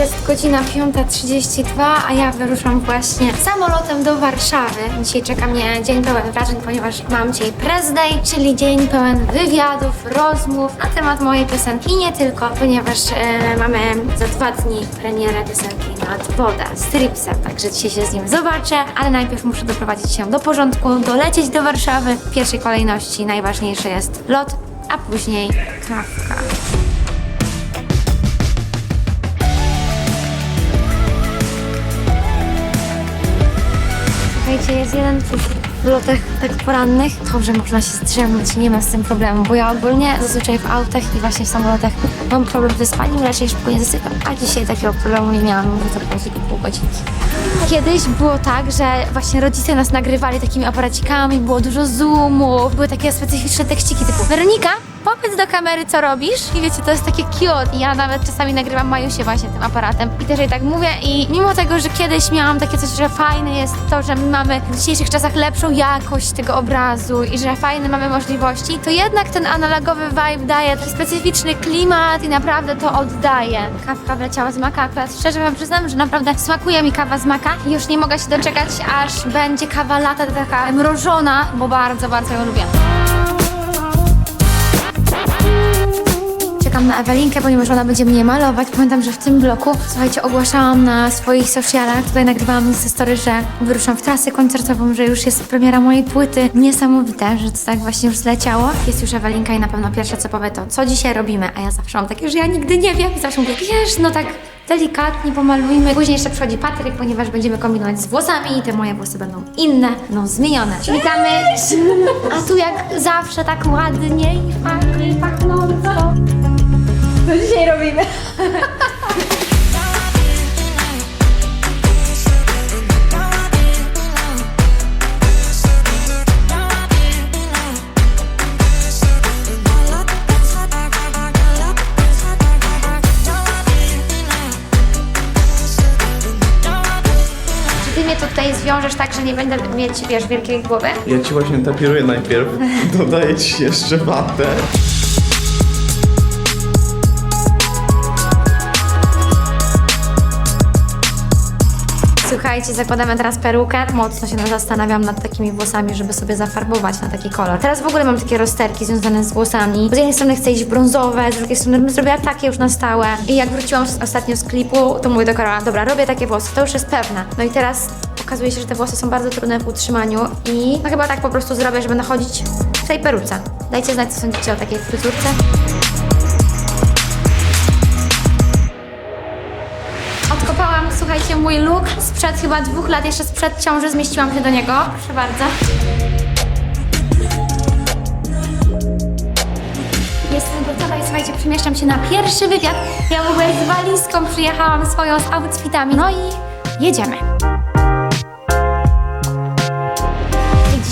Jest godzina 5.32, a ja wyruszam właśnie samolotem do Warszawy. Dzisiaj czeka mnie dzień pełen wrażeń, ponieważ mam dzisiaj press czyli dzień pełen wywiadów, rozmów na temat mojej piosenki i nie tylko, ponieważ e, mamy za dwa dni premierę piosenki Nad Woda z Tripsem, także dzisiaj się z nim zobaczę, ale najpierw muszę doprowadzić się do porządku, dolecieć do Warszawy. W pierwszej kolejności najważniejszy jest lot, a później kawka. Słuchajcie, jest jeden w lotach tak porannych. Dobrze, można się zdrzemnąć, nie ma z tym problemu, bo ja ogólnie zazwyczaj w autach i właśnie w samolotach mam problem ze spaniem, raczej szybko nie zasypiam, a dzisiaj takiego problemu nie miałam, mówię to było tylko pół godzinki. Kiedyś było tak, że właśnie rodzice nas nagrywali takimi aparacikami, było dużo zoomów, były takie specyficzne tekściki typu Weronika, powiedz do kamery, co robisz. I wiecie, to jest takie cute. Ja nawet czasami nagrywam Majusie właśnie tym aparatem. I też jej tak mówię. I mimo tego, że kiedyś miałam takie coś, że fajne jest to, że my mamy w dzisiejszych czasach lepszą jakość tego obrazu i że fajne mamy możliwości, to jednak ten analogowy vibe daje taki specyficzny klimat i naprawdę to oddaje. Kawka wleciała z maka, akurat szczerze wam przyznam, że naprawdę smakuje mi kawa z maka i już nie mogę się doczekać, aż będzie kawa lata taka mrożona, bo bardzo, bardzo ją lubię. Czekam na Ewelinkę, ponieważ ona będzie mnie malować. Pamiętam, że w tym bloku, słuchajcie, ogłaszałam na swoich socialach, tutaj nagrywałam ze story, że wyruszam w trasę koncertową, że już jest premiera mojej płyty. Niesamowite, że to tak właśnie już zleciało. Jest już Ewelinka i na pewno pierwsze co powie to, co dzisiaj robimy, a ja zawsze mam takie, że ja nigdy nie wiem. I zawsze mówię, wiesz, no tak delikatnie pomalujmy. Później jeszcze przychodzi Patryk, ponieważ będziemy kombinować z włosami i te moje włosy będą inne, no zmienione. Witamy, a tu jak zawsze tak ładnie i fajnie, i pachnąco. Co dzisiaj robimy? Czy ty mnie tutaj zwiążesz tak, że nie będę mieć, wiesz, wielkiej głowy? Ja ci właśnie tapiruję najpierw, dodaję ci jeszcze watę. Słuchajcie, zakładamy teraz perukę. Mocno się zastanawiam nad takimi włosami, żeby sobie zafarbować na taki kolor. Teraz w ogóle mam takie rozterki związane z włosami. Z jednej strony chcę iść brązowe, z drugiej strony bym zrobiła takie już na stałe. I jak wróciłam ostatnio z klipu, to mówię do Karola, dobra, robię takie włosy, to już jest pewne. No i teraz okazuje się, że te włosy są bardzo trudne w utrzymaniu i no chyba tak po prostu zrobię, że będę chodzić w tej peruce. Dajcie znać, co sądzicie o takiej fryzurce. Słuchajcie, mój look sprzed chyba dwóch lat, jeszcze sprzed ciąży zmieściłam się do niego. Proszę bardzo. Jestem gotowa i słuchajcie, przemieszczam się na pierwszy wywiad. Ja w ogóle z walizką przyjechałam swoją z outfitami. No i jedziemy.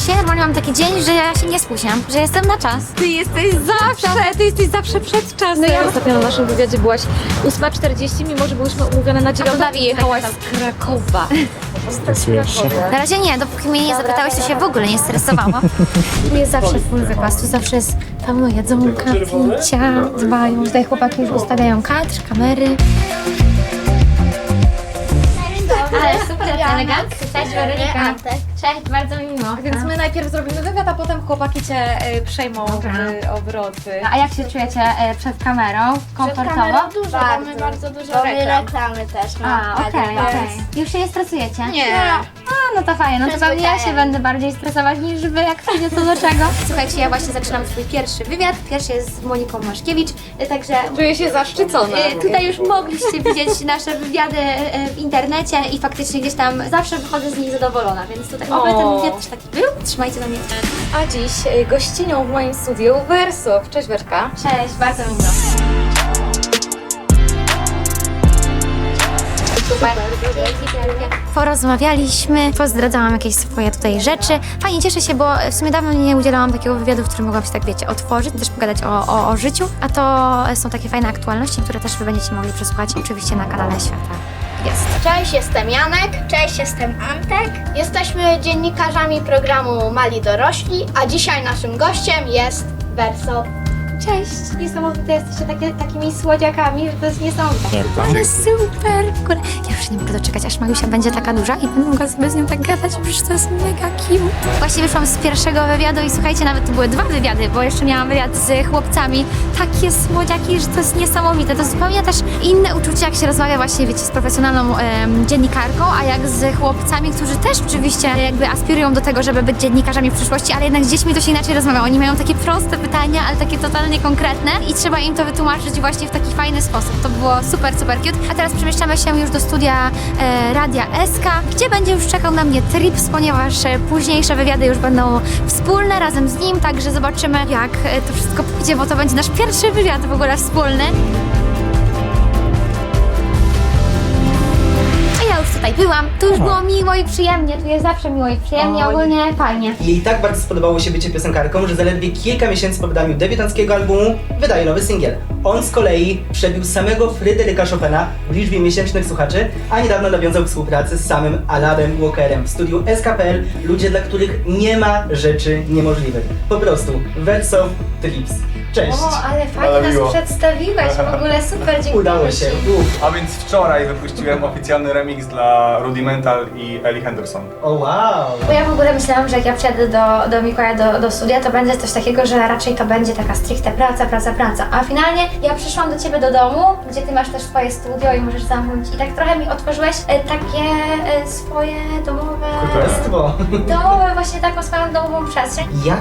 Dzisiaj normalnie mam taki dzień, że ja się nie spóźniam, że jestem na czas. Ty jesteś zawsze, ty jesteś zawsze przed czasem. No ja ostatnio na naszym wywiadzie byłaś 8.40, mimo że byłyśmy umówione na 9 Dawid i jechałaś z Krakowa. Na razie nie, dopóki mnie nie zapytałeś, to się w ogóle nie stresowało. Tu jest zawsze full wykład, tu zawsze jest pełno jedzonka, picia, dbają. Tutaj chłopaki już ustawiają kadr, kamery. Ale super, elegancko. Cześć Weronika. Cześć, bardzo mi miło. Więc my najpierw zrobimy wywiad, a potem chłopaki cię y, przejmą Dobra. y, obroty. A jak się czujecie e, przed kamerą? Komfortowo? dużo, bardzo. mamy bardzo dużo Bo my reklamy też A, mamy. okej, okej. Już się nie stresujecie? Nie. A, no to fajnie, no to pewnie ja się będę bardziej stresować niż wy, jak przyjdzie co do czego. Słuchajcie, ja właśnie zaczynam swój pierwszy wywiad. Pierwszy jest z Moniką Maszkiewicz, e, także Czuję się zaszczycona. e, tutaj już mogliście widzieć nasze wywiady e, w internecie i faktycznie gdzieś tam zawsze wychodzę z nich zadowolona, więc tutaj oby ten O. wywiad też taki był. Trzymajcie na mnie. A dziś y, gościnią w moim studiu Wersów. Cześć Werka. Cześć, bardzo mi miło. Super. Porozmawialiśmy, pozdradzałam jakieś swoje tutaj rzeczy. Fajnie, cieszę się, bo w sumie dawno nie udzielałam takiego wywiadu, w którym mogłam się tak, wiecie, otworzyć, też pogadać o, o, o życiu. A to są takie fajne aktualności, które też wy będziecie mogli przesłuchać oczywiście na kanale Świata. Jest. Cześć, jestem Janek. Cześć, jestem Antek. Jesteśmy dziennikarzami programu Mali Dorośli, a dzisiaj naszym gościem jest Verso. Cześć! Niesamowite jesteście takie, takimi słodziakami, że to jest niesamowite. Ale super! W ogóle ja już nie mogę doczekać, aż Majusia będzie taka duża i będę mogła sobie z nią tak gadać, przecież to jest mega cute. Właśnie wyszłam z pierwszego wywiadu i słuchajcie, nawet to były dwa wywiady, bo jeszcze miałam wywiad z chłopcami. Takie słodziaki, że to jest niesamowite. To zupełnie też inne uczucie, jak się rozmawia właśnie, wiecie, z profesjonalną em, dziennikarką, a jak z chłopcami, którzy też oczywiście jakby aspirują do tego, żeby być dziennikarzami w przyszłości, ale jednak z dziećmi to się inaczej rozmawia. Oni mają takie proste pytania, ale takie totalnie konkretne i trzeba im to wytłumaczyć właśnie w taki fajny sposób. To było super, super cute. A teraz przemieszczamy się już do studia e, Radia SK, gdzie będzie już czekał na mnie Trips, ponieważ e, późniejsze wywiady już będą wspólne razem z nim, także zobaczymy jak e, to wszystko pójdzie, bo to będzie nasz pierwszy wywiad w ogóle wspólny. Tutaj byłam, tu już było miło i przyjemnie, tu jest zawsze miło i przyjemnie, Oj. ogólnie fajnie. Jej tak bardzo spodobało się bycie piosenkarką, że zaledwie kilka miesięcy po wydaniu debiutanckiego albumu wydaje nowy singiel. On z kolei przebił samego Fryderyka Chopina w liczbie miesięcznych słuchaczy, a niedawno nawiązał współpracę z samym Aladem Walkerem w studiu SKPL, ludzie dla których nie ma rzeczy niemożliwych. Po prostu, Verso Trips. Cześć! O, ale fajnie nas przedstawiłeś, w ogóle super, dziękuję Udało się. Ci. A więc wczoraj wypuściłem oficjalny remix dla Rudimental i Ellie Henderson. O wow! Bo ja w ogóle myślałam, że jak ja przyjadę do, do Mikołaja do, do studia, to będzie coś takiego, że raczej to będzie taka stricte praca, praca, praca. A finalnie ja przyszłam do ciebie do domu, gdzie ty masz też swoje studio i możesz zamknąć. I tak trochę mi otworzyłeś e, takie e, swoje domowe. Królestwo. Domowe, właśnie taką swoją domową przestrzeń. Jak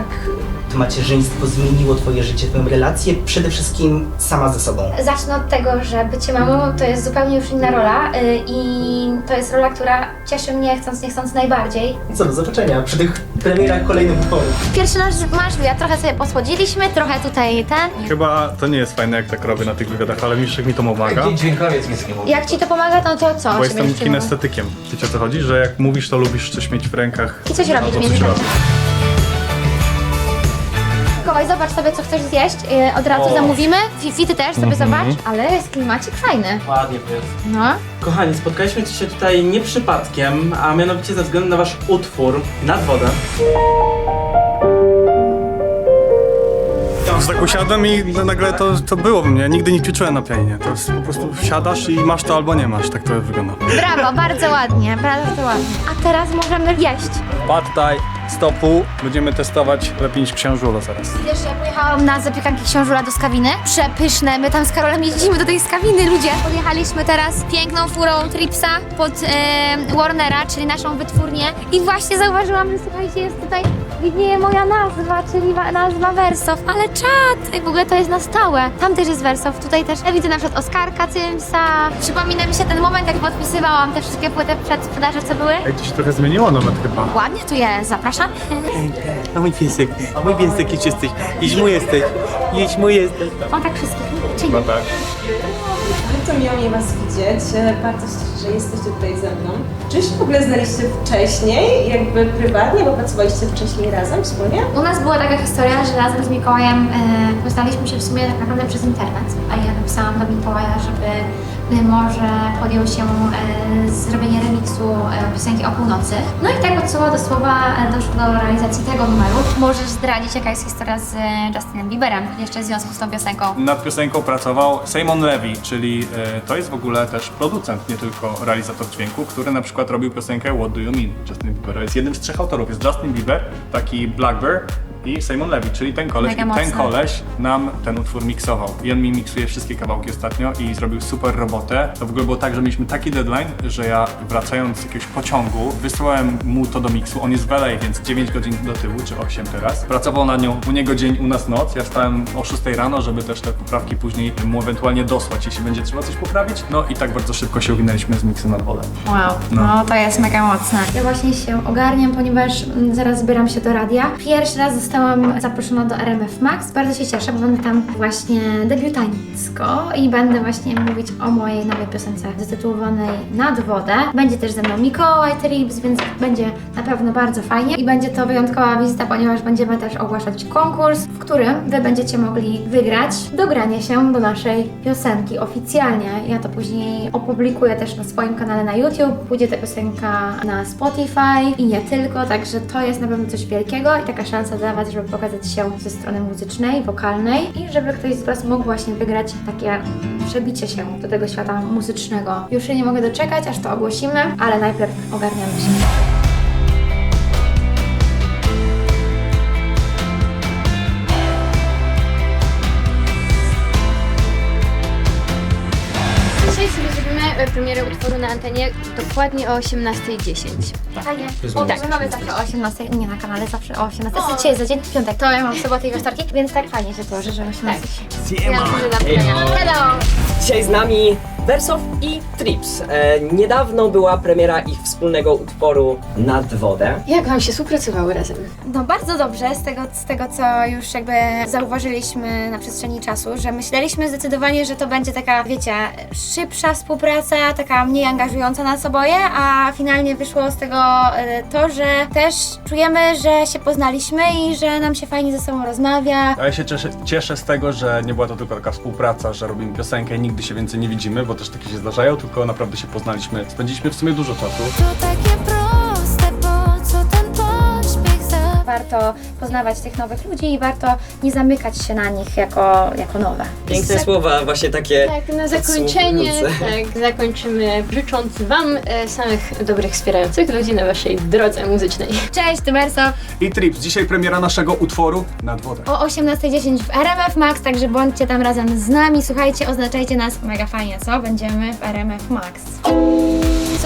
to macierzyństwo zmieniło twoje życie, twoją relację, przede wszystkim sama ze sobą? Zacznę od tego, że bycie mamą to jest zupełnie już inna rola y, i to jest rola, która cieszy mnie chcąc nie chcąc najbardziej. Co do zobaczenia przy tych premierach kolejnych utworów. Pierwszy nasz marsz, ja trochę sobie posłodziliśmy, trochę tutaj ten. Chyba to nie jest fajne, jak tak robię na tych wywiadach, ale Miszek mi to pomaga. Dźwiękowiec nic nie mówi. Jak ci to pomaga, no to co? Bo jestem kinestetykiem. Wiecie o co chodzi? Że jak mówisz, to lubisz coś mieć w rękach. I coś robić albo w coś Mikołaj, zobacz sobie, co chcesz zjeść. y, Od razu O. zamówimy. Fifi, ty też sobie zobacz. Ale jest klimacik fajny. Ładnie to jest. No. Kochani, spotkaliśmy się tutaj nie przypadkiem, a mianowicie ze względu na wasz utwór Nad wodę. Tak usiadłem i nagle to, to było mnie. Nigdy nie ćwiczyłem na pianinie. To jest po prostu wsiadasz i masz to albo nie masz. Tak to wygląda. Brawo, bardzo ładnie, bardzo ładnie. A teraz możemy jeść. Pad thai, stopu. Będziemy testować lepiej niż księżulo zaraz. Wiesz, pojechałam na zapiekanki książula do Skawiny. Przepyszne. My tam z Karolem jeździmy do tej Skawiny, ludzie. Podjechaliśmy teraz piękną furą Tripsa pod Warnera, czyli naszą wytwórnię. I właśnie zauważyłam, że słuchajcie, jest tutaj widnieje moja nazwa, czyli wa- nazwa Wersow. Ale czad! W ogóle to jest na stałe. Tam też jest Wersow. Tutaj też ja widzę na przykład Oskarka Cymsa. Przypomina mi się ten moment, jak podpisywałam te wszystkie płyty przed sprzedaży, co były. Ej, to się trochę zmieniło nawet chyba. Ładnie tu jest, zapraszam. A mój piesek, mój piesek już jesteś. Idź mu jesteś, idź mu jesteś. On tak wszystkich czyni. No tak. Bardzo miło mi Was widzieć. E, Bardzo się cieszę, że jesteście tutaj ze mną. Czy się w ogóle znaliście wcześniej, jakby prywatnie, bo pracowaliście wcześniej razem, wspólnie? U nas była taka historia, że razem z Mikołajem e, poznaliśmy się w sumie tak naprawdę przez internet, a ja napisałam do Mikołaja, żeby może podjął się e, zrobienie remiksu e, piosenki o północy. No i tak od słowa do słowa e, doszło do realizacji tego numeru. Możesz zdradzić, jaka jest historia z Justinem Bieberem jeszcze w związku z tą piosenką? Nad piosenką pracował Simon Levy, czyli to jest w ogóle też producent, nie tylko realizator dźwięku, który na przykład robił piosenkę What Do You Mean Justin Biebera. Jest jednym z trzech autorów. Jest Justin Bieber, taki Black Bear i Simon Levy, czyli ten koleś. Mega I ten mocne. koleś nam ten utwór miksował. I on mi miksuje wszystkie kawałki ostatnio i zrobił super robotę. To w ogóle było tak, że mieliśmy taki deadline, że ja wracając z jakiegoś pociągu, wysłałem mu to do miksu. On jest w LA, więc 9 godzin do tyłu, czy 8 teraz. Pracował nad nią u niego dzień, u nas noc. Ja wstałem o 6 rano, żeby też te poprawki później mu ewentualnie dosłać, jeśli będzie trzeba coś poprawić. No i tak bardzo szybko się uwinęliśmy z miksem nad wodę. Wow, no. to jest mega mocne. Ja właśnie się ogarniam, ponieważ mm, zaraz zbieram się do radia. Pierwszy raz zostałam zaproszona do RMF Max. Bardzo się cieszę, bo będę tam właśnie debiutancko i będę właśnie mówić o mojej nowej piosence zatytułowanej Nad wodę. Będzie też ze mną Mikołaj Trips, więc będzie na pewno bardzo fajnie i będzie to wyjątkowa wizyta, ponieważ będziemy też ogłaszać konkurs, w którym Wy będziecie mogli wygrać dogranie się do naszej piosenki oficjalnie. Ja to później opublikuję też na swoim kanale na YouTube, pójdzie ta piosenka na Spotify i nie tylko, także to jest na pewno coś wielkiego i taka szansa dla Was, temat, żeby pokazać się ze strony muzycznej, wokalnej i żeby ktoś z Was mógł właśnie wygrać takie przebicie się do tego świata muzycznego. Już się nie mogę doczekać, aż to ogłosimy, ale najpierw ogarniamy się. Premierę utworu na antenie dokładnie o 18.10. Fajnie. O, tak, my mamy zawsze o 18, nie na kanale, zawsze o 18. Dzisiaj jest za dzień, piątek, to ja mam sobotę i wtorki, więc tak fajnie się złoży, że 18. Ja myślę, że dobrze. Hello! Dzisiaj z nami Wersow i Trips. E, niedawno była premiera ich wspólnego utworu Nad wodę. Jak wam się współpracowały razem? No bardzo dobrze, z tego, z tego co już jakby zauważyliśmy na przestrzeni czasu, że myśleliśmy zdecydowanie, że to będzie taka, wiecie, szybsza współpraca, taka mniej angażująca nas oboje, a finalnie wyszło z tego e, to, że też czujemy, że się poznaliśmy i że nam się fajnie ze sobą rozmawia. A ja się cieszę, cieszę z tego, że nie była to tylko taka współpraca, że robimy piosenkę i nigdy się więcej nie widzimy, bo też takie się zdarzają, tylko naprawdę się poznaliśmy. Spędziliśmy w sumie dużo czasu. Warto poznawać tych nowych ludzi i warto nie zamykać się na nich jako, jako nowe. Piękne słowa, właśnie takie Tak, na zakończenie tak, zakończymy życząc wam e, samych dobrych, wspierających ludzi na waszej drodze muzycznej. Cześć, Tymerso! I Trips, dzisiaj premiera naszego utworu Nad wodę. O 18.10 w RMF Max, także bądźcie tam razem z nami. Słuchajcie, oznaczajcie nas mega fajnie, co? Będziemy w RMF Max.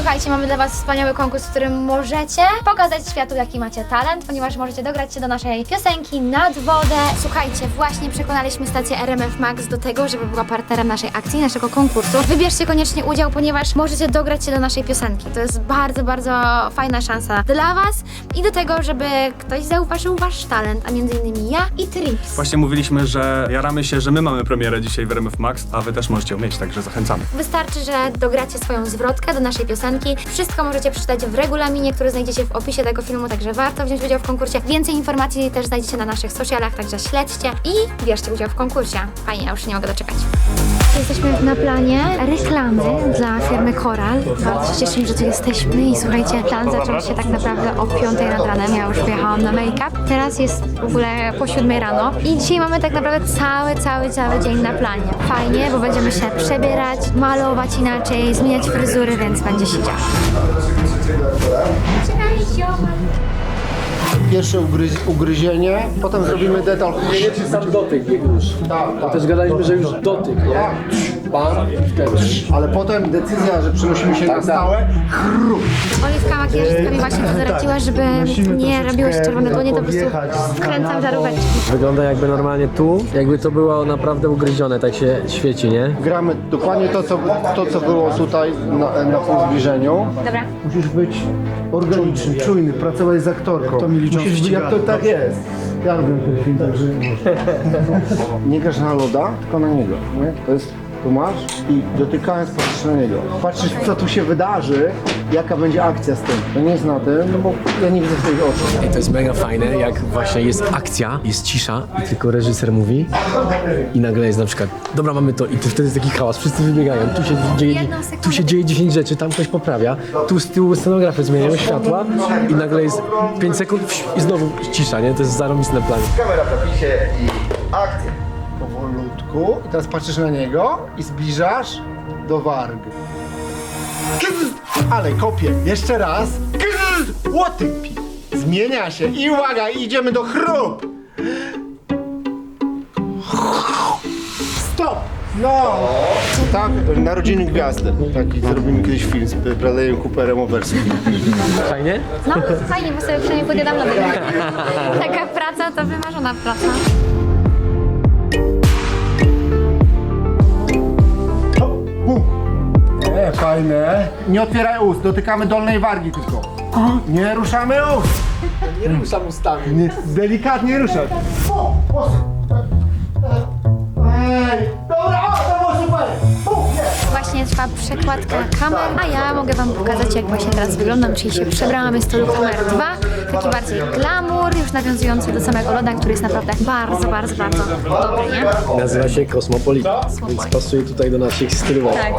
Słuchajcie, mamy dla Was wspaniały konkurs, w którym możecie pokazać światu, jaki macie talent, ponieważ możecie dograć się do naszej piosenki Nad wodę. Słuchajcie, właśnie przekonaliśmy stację RMF Max do tego, żeby była partnerem naszej akcji, naszego konkursu. Wybierzcie koniecznie udział, ponieważ możecie dograć się do naszej piosenki. To jest bardzo, bardzo fajna szansa dla Was i do tego, żeby ktoś zauważył Wasz talent, a między innymi ja i Trips. Właśnie mówiliśmy, że jaramy się, że my mamy premierę dzisiaj w RMF Max, a wy też możecie ją mieć, także zachęcamy. Wystarczy, że dogracie swoją zwrotkę do naszej piosenki. Wszystko możecie przeczytać w regulaminie, który znajdziecie w opisie tego filmu, także warto wziąć udział w konkursie. Więcej informacji też znajdziecie na naszych socialach, także śledźcie i bierzcie udział w konkursie. Fajnie, ja już nie mogę doczekać. Jesteśmy na planie reklamy dla firmy Koral. Bardzo się cieszymy, że tu jesteśmy i słuchajcie, plan zaczął się tak naprawdę o 5 nad ranem. Ja już wyjechałam na make-up. Teraz jest w ogóle po 7 rano i dzisiaj mamy tak naprawdę cały, cały, cały dzień na planie. Fajnie, bo będziemy się przebierać, malować inaczej, zmieniać fryzury, więc będzie się działo. Pierwsze ugryz, ugryzienie, potem zrobimy detal. Nie, czy sam dotyk już. Tak, tak. Też gadaliśmy, że już dotyk, nie? Bam, wtedy. Ale potem decyzja, że przenosimy się na stałe. Oliwka makijażystka mi właśnie to zaradziła, żeby nie robiło się czerwonego, nie to po prostu wkręcam żaróweczki. Wygląda jakby normalnie tu, jakby to było naprawdę ugryzione, tak się świeci, nie? Gramy dokładnie to, co, to, co było tutaj na, na pół zbliżeniu. Dobra. Musisz być organiczny, czujny, pracować z aktorką. To Musisz być, jak to tak jest. Ja lubię ten film, także nie grasz na loda, tylko na niego. Nie? To jest, tu masz i dotykając patrzysz na niego. Patrzysz, co tu się wydarzy, jaka będzie akcja z tym. To nie jest na tym, no bo ja nie widzę twoich oczu. I to jest mega fajne, jak właśnie jest akcja, jest cisza i tylko reżyser mówi i nagle jest na przykład, dobra mamy to i to wtedy jest taki hałas, wszyscy wybiegają, tu się dzieje, tu się dzieje 10 rzeczy, tam ktoś poprawia, tu z tyłu scenografy zmieniają światła i nagle jest 5 sekund i znowu cisza, nie? To jest zarobiste na planie. Kamera w napisie i akcja. Powolutku. I teraz patrzysz na niego i zbliżasz do wargi. Ale kopie. Jeszcze raz. Łotypi. Zmienia się i uwaga, idziemy do chrup. Stop! No! Tak, Narodziny Gwiazdy. Taki zrobimy kiedyś film z Bradleyem Cooperem o wersji. Fajnie? No, fajnie, bo sobie przynajmniej pogadam na tym. Taka praca to wymarzona praca. Fajne. Nie otwieraj ust, dotykamy dolnej wargi tylko. Nie ruszamy ust. Nie ruszam ustami. Nie, delikatnie ruszać. O, o. Ej, dobra, o, to było super. Właśnie trwa trwa przekładka kamer, a ja mogę Wam pokazać, jak właśnie teraz wyglądam, czyli się przebrałam, jest to look numer dwa, taki bardziej glamour, już nawiązujący do samego loda, który jest naprawdę bardzo, bardzo, bardzo dobry, nie? Nazywa się Kosmopolita, więc pasuje tutaj do naszych stylów Tak,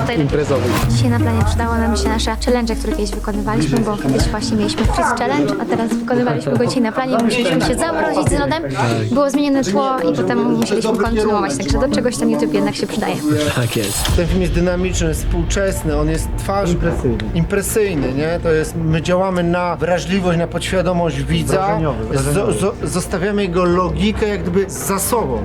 tutaj imprezowych. Dzisiaj na planie przydało nam się nasze challenge, które kiedyś wykonywaliśmy, bo kiedyś właśnie mieliśmy freeze challenge, a teraz wykonywaliśmy go dzisiaj na planie, musieliśmy się zamrozić z lodem, było zmienione tło i potem musieliśmy kontynuować, także do czegoś ten YouTube jednak się przydaje. Tak jest. Ten film jest dynamiczny, współczesny, on jest twarz... Impresyjny. Impresyjny, nie? To jest, my działamy na wrażliwość, na podświadomość widza. Zo, zo, zostawiamy jego logikę jak gdyby za sobą.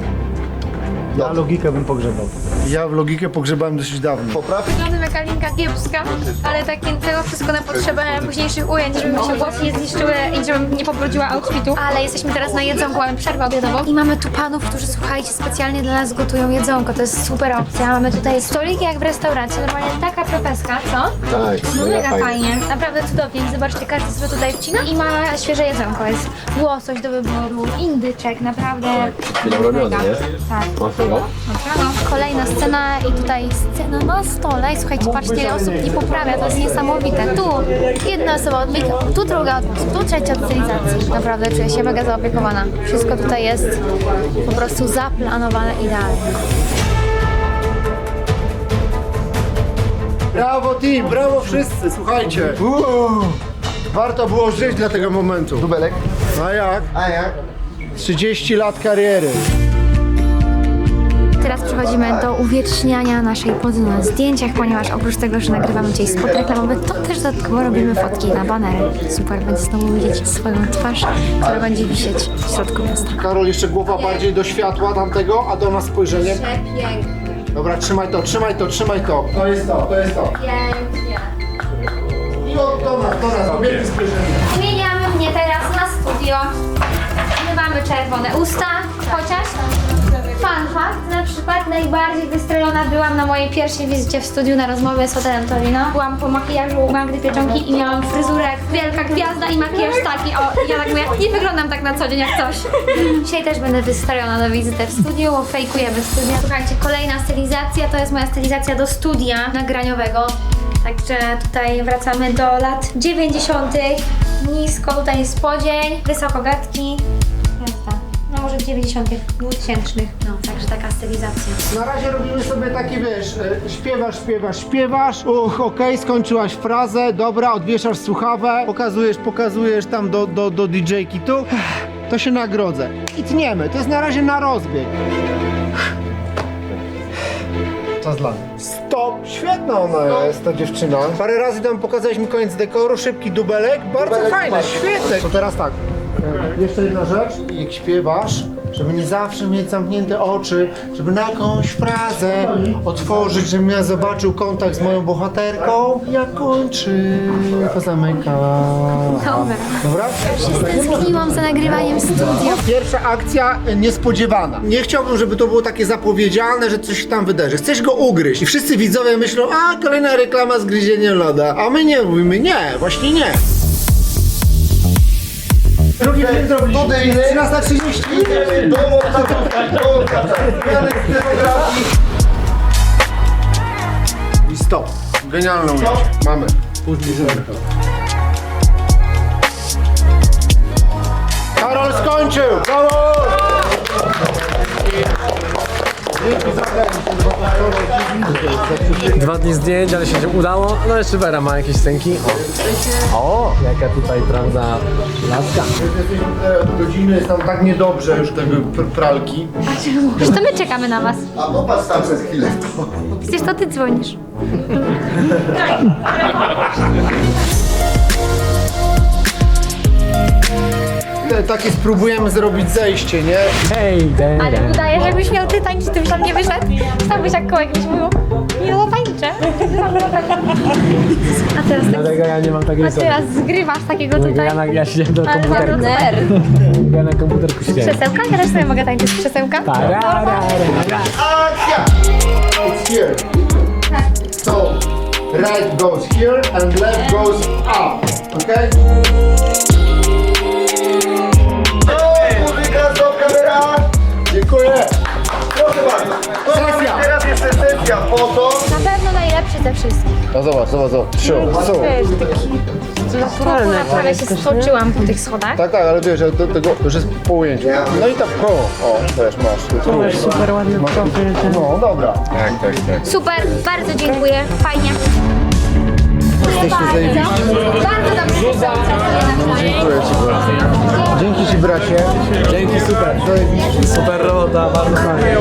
Ja logikę bym pogrzebał. Ja logikę pogrzebałem dosyć dawno. Wyglądam jak Alinka kiepska, ale takie, tego wszystko na potrzebę późniejszych ujęć, żeby mi się włosy nie zniszczyły i żebym nie pobrudziła outfitu. Ale jesteśmy teraz na jedzonku, mamy przerwę obiadową i mamy tu panów, którzy słuchajcie, specjalnie dla nas gotują jedzonko. To jest super opcja. Mamy tutaj stoliki jak w restauracji, normalnie taka profeska, co? Tak, No mega fajnie. naprawdę cudownie. Zobaczcie, każdy sobie tutaj wcina i ma świeże jedzonko. Jest łosoś do wyboru, indyczek, naprawdę. Robiony, mega. nie? Tak. Mocno. No, Kolejna scena i tutaj scena na stole i słuchajcie, patrzcie ile osób nie poprawia, to jest niesamowite. Tu jedna osoba od tu druga, od- tu trzecia od stylizacji. Naprawdę czuję się mega zaopiekowana. Wszystko tutaj jest po prostu zaplanowane idealnie. Brawo team, brawo wszyscy, słuchajcie. Uuu, warto było żyć dla tego momentu. Dubelek. A jak? A jak? 30 lat kariery. Teraz przechodzimy do uwieczniania naszej pozy na zdjęciach, ponieważ oprócz tego, że nagrywamy dzisiaj spot reklamowy, to też dodatkowo robimy fotki na banery. Super, będzie znowu widzieć swoją twarz, która będzie wisieć w środku miasta. Karol, jeszcze głowa bardziej do światła tamtego, a do nas spojrzenie. Dobra, trzymaj to, trzymaj to, trzymaj to. To jest to, to jest to. I od do nas, do nas, wielkie spojrzenie. Zmieniamy mnie teraz na studio. My mamy czerwone usta, chociaż fun fact, na przykład najbardziej wystrojona byłam na mojej pierwszej wizycie w studiu na rozmowie z hotelem Torino. Byłam po makijażu Magdy Pieczonki i miałam fryzurę wielka gwiazda i makijaż taki. O, ja tak mówię, nie wyglądam tak na co dzień jak coś. Dzisiaj też będę wystrojona na wizytę w studiu, bo fejkujemy studia. Słuchajcie, kolejna stylizacja to jest moja stylizacja do studia nagraniowego. Także tutaj wracamy do lat 90. Nisko tutaj spodzień, wysoko gadki. No może 90. 2000. No, także taka stylizacja. Na razie robimy sobie taki, wiesz, e, śpiewasz, śpiewasz, śpiewasz, uch, okej, skończyłaś frazę, dobra, odwieszasz słuchawę, pokazujesz, pokazujesz tam do, do, do DJ-ki tu, Ech, to się nagrodzę. I tniemy, to jest na razie na rozbieg. Czas dla Stop! Świetna ona jest, ta dziewczyna. Parę razy tam pokazaliśmy koniec dekoru, szybki dubelek, bardzo fajne, świetne. To teraz tak, jeszcze jedna rzecz, jak śpiewasz, żeby nie zawsze mieć zamknięte oczy, żeby na jakąś frazę otworzyć, żebym ja zobaczył kontakt z moją bohaterką. Jak kończy, to zamyka. Dobra. Dobra? Tęskniłam za nagrywaniem studia. Pierwsza akcja e, niespodziewana. Nie chciałbym, żeby to było takie zapowiedzialne, że coś się tam wydarzy. Chcesz go ugryźć i wszyscy widzowie myślą, a kolejna reklama z gryzieniem loda. A my nie mówimy, nie, właśnie nie. Drugi film zrobiliśmy. 13.30. Do I stop. Genialne ujęcie. Mamy. Później Karol skończył! Brawo! Dwa dni zdjęć, ale się udało. No jeszcze Vera ma jakieś scenki. O, o jaka tutaj prawda laska. Godziny jest tam tak niedobrze już tego pr- pralki. To my czekamy na was. A popatrz tam przez chwilę. Przecież to ty dzwonisz. Te, takie spróbujemy zrobić zejście, nie? Hej, Ale Dere. udaje, żebyś miał ty tańczyć, ty byś tam nie wyszedł. Stałbyś jak kołek, byś mówił, no tańczę. A teraz, tak, Dlatego ja nie mam takiej a sobie. teraz zgrywasz takiego tutaj. Ja, na, ja siedziałem do Ale komputerku. bardzo Ja na komputerku siedziałem. Krzesełka? Ja też sobie mogę tańczyć z krzesełka. Tararara. Akcja! It's here. So, right goes here and left goes up. Okay? No zobacz, zobacz, zobacz. Trzy, są. Naturalne to Ale jest się nie? stoczyłam po tych schodach. Tak, tak, ale wiesz, że do tego już jest po ujęciu. No i tak, o, o, też masz. Tu Masz super ładny profil. ten. No, dobra. Tak, tak, tak. Super, bardzo dziękuję, fajnie. Jesteście zajebiści. Bardzo dobrze się Dziękuję ci bardzo. Dzięki ci bracie. Dzięki, super. Zajebiście. Super robota, bardzo fajnie.